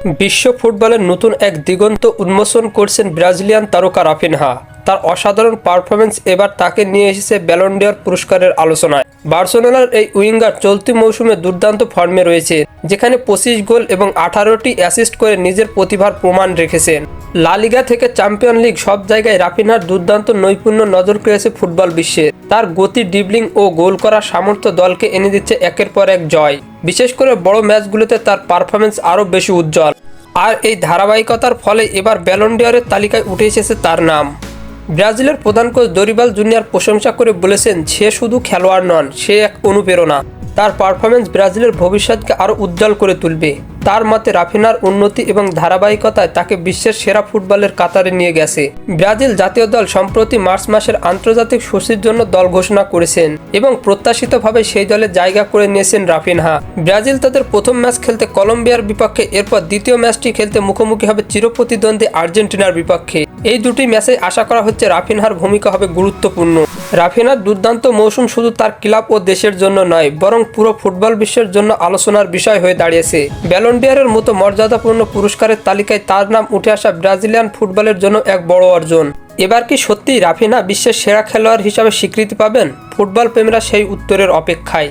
বিশ্ব ফুটবলের নতুন এক দিগন্ত উন্মোচন করছেন ব্রাজিলিয়ান তারকা রাফিনহা। তার অসাধারণ পারফরমেন্স এবার তাকে নিয়ে এসেছে ব্যালন্ডিয়ার পুরস্কারের আলোচনায়। বার্সেলোনার এই উইঙ্গার চলতি মৌসুমে দুর্দান্ত ফর্মে রয়েছে, যেখানে পঁচিশ গোল এবং আঠারোটি অ্যাসিস্ট করে নিজের প্রতিভার প্রমাণ রেখেছেন। লালিগা থেকে চ্যাম্পিয়ন লিগ সব জায়গায় রাফিনহার দুর্দান্ত নৈপুণ্য নজর কেড়েছে ফুটবল বিশ্বে। তার গতি ডিবলিং ও গোল করার সামর্থ্য দলকে এনে দিচ্ছে একের পর এক জয়। বিশেষ করে বড় ম্যাচগুলোতে তার পারফরমেন্স আরও বেশি উজ্জ্বল। আর এই ধারাবাহিকতার ফলে এবার ব্যালন্ডিয়ারের তালিকায় উঠে এসেছে তার নাম। ব্রাজিলের প্রধান কোচ দরিবাল জুনিয়ার প্রশংসা করে বলেছেন, সে শুধু খেলোয়াড় নন, সে এক অনুপ্রেরণা। তার পারফরমেন্স ব্রাজিলের ভবিষ্যৎকে আরও উজ্জ্বল করে তুলবে। তার মতে রাফিনার উন্নতি এবং ধারাবাহিকতায় তাকে বিশ্বের সেরা ফুটবলের কাতারে নিয়ে গেছে। ব্রাজিল জাতীয় দল সম্প্রতি মার্চ মাসের আন্তর্জাতিক সূচির জন্য দল ঘোষণা করেছেন এবং প্রত্যাশিতভাবে সেই দলে জায়গা করে নিয়েছেন রাফিনহা। ব্রাজিল তাদের প্রথম ম্যাচ খেলতে কলম্বিয়ার বিপক্ষে, এরপর দ্বিতীয় ম্যাচটি খেলতে মুখোমুখি হবে চিরপ্রতিদ্বন্দ্বী আর্জেন্টিনার বিপক্ষে। এই দুটি ম্যাচে আশা করা হচ্ছে রাফিনহার ভূমিকা হবে গুরুত্বপূর্ণ। রাফিনার দুর্দান্ত মৌসুম শুধু তার ক্লাব ও দেশের জন্য নয়, বরং পুরো ফুটবল বিশ্বের জন্য আলোচনার বিষয় হয়ে দাঁড়িয়েছে। ব্যালন্ডিয়ারের মতো মর্যাদাপূর্ণ পুরস্কারের তালিকায় তার নাম উঠে আসা ব্রাজিলিয়ান ফুটবলের জন্য এক বড় অর্জন। এবার কি সত্যিই রাফিনা বিশ্বের সেরা খেলোয়াড় হিসাবে স্বীকৃতি পাবেন? ফুটবল প্রেমীরা সেই উত্তরের অপেক্ষায়।